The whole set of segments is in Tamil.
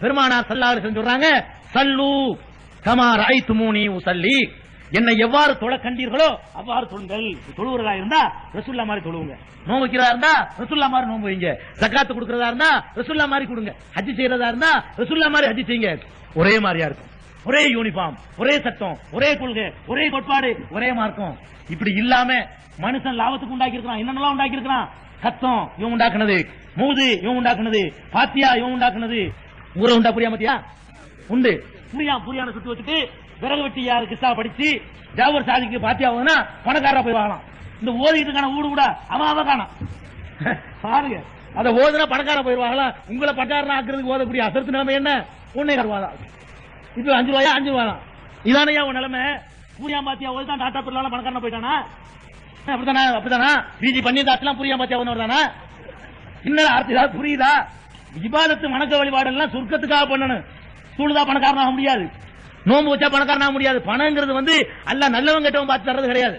பெருமானார் சல்லாறு சொல்றாங்க சல்லு கமார் ராய்த்து மூனி உசல்லி. என்னை எவ்வாறு தொழ கண்டீர்களோ அவ்வாறு தொழுங்கள். தொழுவுறதா இருந்தா ரசுல்லா மாதிரி தொழுவுங்க. நோம்பு வைக்கிறதா இருந்தா ரசுல்லா மாதிரி நோம்பு வைங்க. சக்காத்து கொடுக்கறதா இருந்தா ரசுல்லா மாதிரி கொடுங்க. ஹஜ்ஜி செய்யறதா இருந்தா ரசுல்லா மாதிரி ஹஜ்ஜி செய்யுங்க. ஒரே மாதிரியா இருக்கும். ஒரே யூனிஃபார்ம் ஒரே சட்டம் ஒரே கொள்கை ஒரே கோட்பாடு ஒரே மார்க்கம். இப்படி இல்லாம மனுஷன் லாபத்துக்கு உண்டாக்கி இருக்கிறான் என்னென்னலாம் உண்டாக்கி இருக்கிறான் சத்தம் இவன் உண்டாக்குனது மூது இவன் உண்டாக்குனது பாத்தியா இவன் உண்டாக்குனது ஊரை உண்டா புரியா மத்தியா உண்டு. புரியா புரியான சுட்டு வச்சுட்டு விறகு வெட்டி யாரு கிஸ்தா படிச்சு ஜாவர் சாதிக்கு பாத்தியா ஆகுதுன்னா பணக்காரா போய் வாங்கலாம். இந்த ஓதிட்டு ஊடு கூட அவன் அவன் காணாம். பாருங்க. அத ஓதுனா பணக்கார போயிருவாங்களா? உங்களை பட்டாரனா ஆக்குறதுக்கு ஓதக்கூடிய அசர்த்து நிலைமை என்ன? ஒன்னே கருவாதான் இப்ப அஞ்சு ரூபாயா? அஞ்சு ரூபா தான் இதானையா உன் நிலைமை. பூரியா பாத்தியா? ஓதி தான் டாடா பிர்லால பணக்காரனா போயிட்டானா? அப்படித்தானா? அப்படித்தானா? பிஜி பண்ணியிருந்தாச்சுலாம் புரியா பாத்தியா? ஒன்று வருதானா இன்னும் அர்த்தம் புரியுதா? இபாதத்து வணக்க வழிபாடெல்லாம் சொர்க்கத்துக்காக பண்ணணும். சூழ்தா பணக்காரனாக முடியாது. நோம்பு வச்சா பணக்காரனாக முடியாது. பணங்கிறது வந்து அல்ல நல்லவங்க கெட்டவன் பார்த்து தர்றது கிடையாது.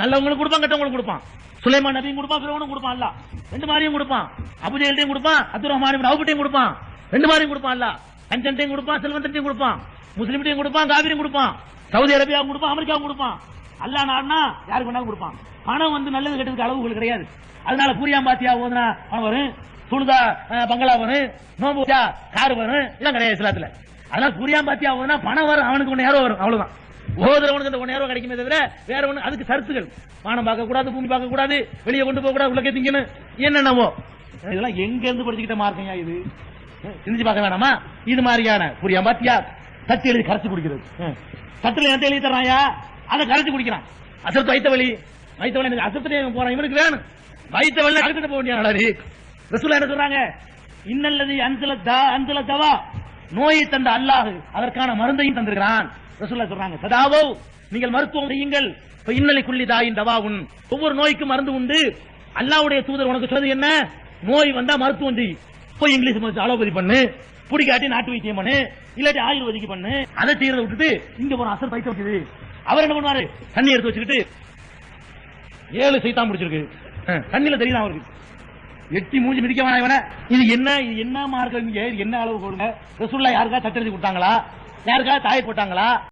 நல்லவங்களுக்கு கொடுப்பான் கெட்டவங்களுக்கு கொடுப்பான். சுலைமான் நபியும் கொடுப்பான் பிறவனும் கொடுப்பான் அல்ல ரெண்டு மாதிரியும் கொடுப்பான். அபுஜெயல்டையும் கொடுப்பான் அப்துல் ரஹ்மான் அவுபட்டையும் கொடுப்பான். ரெண்டு மாதிரியும் கொடுப்பான் அல்ல கஞ்சன்ட்டையும் கொடுப்பான் செல்வந்தட்டையும் கொடுப்பான். முஸ்லிம்டையும் கொடுப்பான் காவிரியும் கொடுப்பான். சவுதி அரேபியாவும் கொடுப்பான் அமெரிக்காவும் கொடுப்பான். அல்லா நாடுனா யாருக்கு வேணாலும் கொடுப்பான். பணம் வந்து நல்லது கெட்டதுக்கு அளவுகள் கிடையாது. அதனால பூரியா பாத்தியா ஓதுனா பணம் வரும். சுழுதா பங்களா வரும் நோம்பு வச்சா வரும் இதெல்லாம் கிடையாது இஸ்லாத்துல அதனால பூரியா பாத்தியா வரும்னா பணம் வரும் அவனுக்கு ஒன்று நேரம் வரும் அவ்வளவுதான். ஓதுறவனுக்கு இந்த ஒன்னு நேரம் கிடைக்குமே தவிர வேற ஒண்ணு அதுக்கு சரத்துகள். வானம் பார்க்க கூடாது பூமி பார்க்க கூடாது வெளியே கொண்டு போக கூடாது உள்ளே திங்கணும் என்னென்னவோ. இதெல்லாம் எங்க இருந்து படிச்சுக்கிட்ட மார்க்கையா இது? சிந்திச்சு பார்க்க வேணாமா? இது மாதிரியான புரியா பாத்தியா? தட்டு எழுதி கரைச்சு குடிக்கிறது. தட்டுல எந்த எழுதி தர்றாயா? அதை கரைச்சு குடிக்கிறான். அசத்து வைத்த வழி வைத்த வழி எனக்கு அசத்துட்டே போறான் இவனுக்கு வேணும். வைத்த வழி கழுத்துட்டு போக வேண்டிய ரசூலா என்ன சொல்றாங்க? இன்னல்லது அன்சல தா அந்தல தவா. நோயை தந்த அல்லாஹ் அதற்கான மருந்தையும் தந்திருக்கிறான். ரசூல்லா சொல்றாங்க சதாவோ நீங்கள் மருத்துவம் செய்யுங்கள். இப்ப இன்னலை குள்ளி தாயின் தவா உன் ஒவ்வொரு நோய்க்கும் மருந்து உண்டு. அல்லாவுடைய தூதர் உனக்கு சொல்றது என்ன? நோய் வந்தா மருத்துவம் செய். போய் இங்கிலீஷ் மருந்து அலோபதி பண்ணு. பிடிக்காட்டி நாட்டு வைத்தியம் பண்ணு. இல்லாட்டி ஆயுர்வேதிக்கு பண்ணு. அதை செய்யறத விட்டுட்டு இங்க போற அசர் பைத்த வச்சது அவர் என்ன பண்ணுவாரு? தண்ணி எடுத்து வச்சுக்கிட்டு ஏழு சைத்தான் முடிச்சிருக்கு தண்ணியில தெரியுதான் அவருக்கு. எட்டி மூஞ்சி மிதிக்க வேணாம் இவனை. இது என்ன இது என்ன மார்க்கம் என்ன அளவு கொடுங்க ரசூல்லா யாருக்கா சட்டெழுதி கொடுத்தாங்களா? யாருக்கா தாய் போட்டாங்களா?